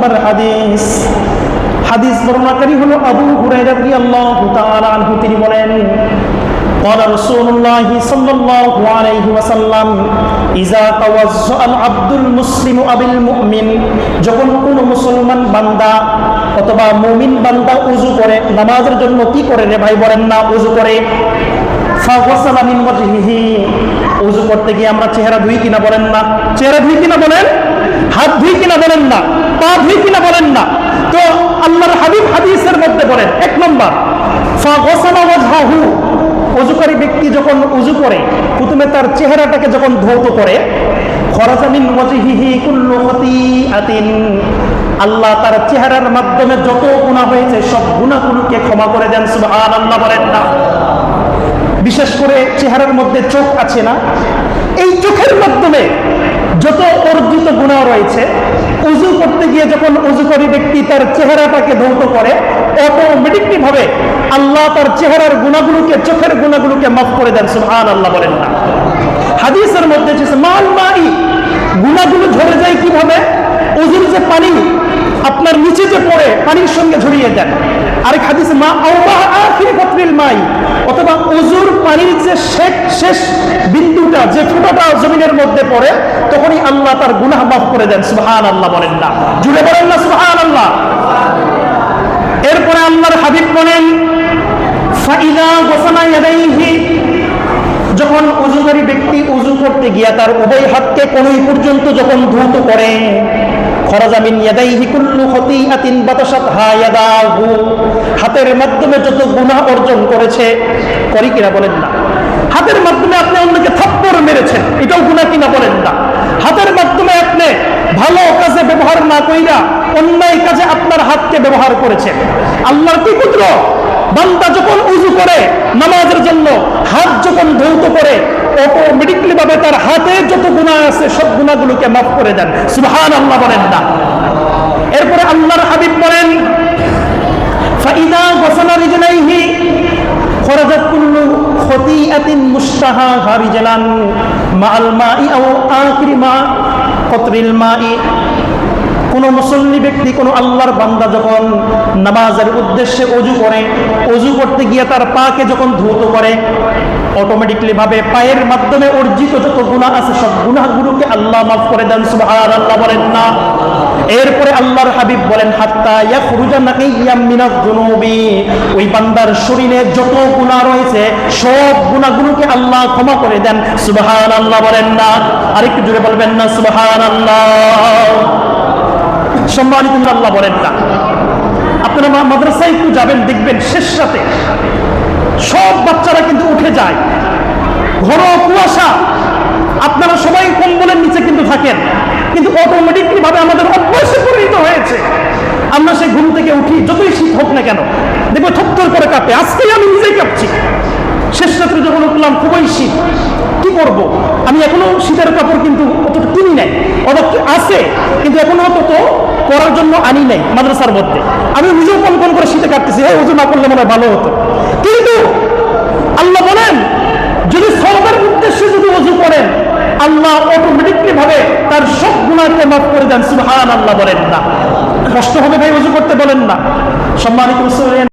নম্বর হাদিস হাদিস বর্ণনাকারী হলো আবু হুরায়রা রাদিয়াল্লাহু তাআলা আনহু তিনি বলেন قال رسول الله صلى الله عليه وسلم إذا توضأ العبد المسلم أو المؤمن যখন কোন মুসলমান বান্দা অথবা মুমিন বান্দা উজু করে নামাজের জন্য কি করে রে ভাই বলেন না উজু করে ফাগসালা মিন ওয়াজহিহি উজু করতে গিয়ে আমরা চেহারা ধুই কিনা বলেন না চেহারা ধুই কিনা বলেন হাত ধুই কিনা বলেন না, পা ধুই কিনা বলেন না। তো আল্লাহর হাবিব হাদিসের মধ্যে বলেন, এক নম্বর অজুকারী ব্যক্তি যখন উজু করে, প্রথমে তার চেহারাটাকে যখন ধৌত করে খতিআতিন। আল্লাহ তার চেহারার মাধ্যমে যত গুনাহ হয়েছে, সব গুনাহগুলোকে ক্ষমা করে দেন, সুবহানাল্লাহ বলেন না। বিশেষ করে চেহারার মধ্যে চোখ আছে না, এই চোখের মাধ্যমে যত অর্জিত গুণা রয়েছে, উজু করতে গিয়ে যখন উজুকারী ব্যক্তি তার চেহারাটাকে ধৌত করে অটোমেটিকলি ভাবে আল্লাহ তার চেহারার গুণাগুলোকে চোখের গুণাগুলোকে মাফ করে দেন সুবহান আল্লাহ বলেন না। হাদিসের মধ্যে মাল মাই গুণাগুলো ঝরে যায় কীভাবে? উজুর যে পানি, আপনার নিচে যে পড়ে, পানির সঙ্গে ঝরিয়ে দেন। আরেক হাদিস, মা আউমা আখিরি ফতরিল মাই অথবা উজুর পানির যে শেষ বিন্দুটা, যে ফোঁটাটা জমিনের মধ্যে পড়ে, তখনই আল্লাহ তার গুনাহ মাফ করে দেন। সুবহান আল্লাহ বলেন না। জুড়ে বলেন না সুবহান আল্লাহ এরপরে আল্লাহর হাবিব বলেন যখন উজুকারী ব্যক্তি উজু করতে গিয়া তার উভয় হাতকে কোনই পর্যন্ত যখন ধৌত করে হাতের মাধ্যমে যত গুনাহ অর্জন করেছে করি কিনা বলেন না। হাতের মাধ্যমে আপনি অন্যকে থাপ্পড় মেরেছেন, এটাও গুনাহ কিনা বলেন না। হাতের মাধ্যমে আপনি ভালো কাজে ব্যবহার না কইরা অন্যায় কাজে আপনার হাতকে ব্যবহার করেছেন। আল্লাহর কি পুত্র বান্দা যখন উজু করে নামাজের জন্য, হাত যখন ধৌত করে অটোমেটিকলি ভাবে তার হাতে যত গুণা আছে, সব গুণাগুলোকে মাফ করে দেন। সুহান আল্লাহ বলেন না। এরপরে আল্লাহর হাবিব বলেন ফাইদা গোসনা রিজলাইহি মাই কোন মুসল্লি ব্যক্তি, কোন আল্লাহর বান্দা যখন নামাজের উদ্দেশ্যে অজু করে, অজু করতে গিয়ে তার পাকে যখন ধৌত করে অটোমেটিকলি ভাবে পায়ের মাধ্যমে অর্জিত যত গুণা আছে, সব গুণাগুলোকে আল্লাহ মাফ করে দেন সুবহান আল্লাহ বলেন না। এরপরে আল্লাহর হাবিব বলেন, হাত্তা ইয়াখরুজা মিনাজ যুনুবি। ওই বান্দার শরীরে যত গুনাহ রয়েছে, সব গুনাহগুলোকে আল্লাহ ক্ষমা করে দেন। সুবহান আল্লাহ বলেন না। আরেকটু জোরে বলবেন না সুবহান আল্লাহ সম্মানিত আল্লাহ বলেন না, আপনারা মাদ্রাসায় একটু যাবেন, দেখবেন শেষ সাথে সব বাচ্চারা কিন্তু উঠে যায়। ঘন কুয়াশা। আপনারা সবাই কম্বলের নিচে কিন্তু থাকেন। কিন্তু অটোমেটিকলি ভাবে আমাদের অভ্যাসে পরিণত হয়েছে। আমরা সেই ঘুম থেকে উঠি, যতই শীত হোক না কেন, দেখব থরথর করে কাঁপে। আজকেই আমি নিজেই কাঁপছি। শেষ রাত্রে যখন উঠলাম, খুবই শীত। কি করব? আমি এখনও শীতের কাপড় কিন্তু অতটা কিনি নাই। অবশ্য আছে, কিন্তু এখনও অত করার জন্য আনি নাই মাদ্রাসার মধ্যে। আমি নিজেও কন কন করে শীতে কাটতেছি হ্যাঁ ওজন না করলে মনে ভালো হতো। কিন্তু আল্লাহ বলেন, যদি সরকার উদ্দেশ্যে যদি অজু করেন, আল্লাহ অটোমেটিকলি ভাবে তার গুণাকে মাফ করে দেন সুবহান আল্লাহ বলেন না। কষ্ট হবে ভাই উজু করতে বলেন না। সম্মানিত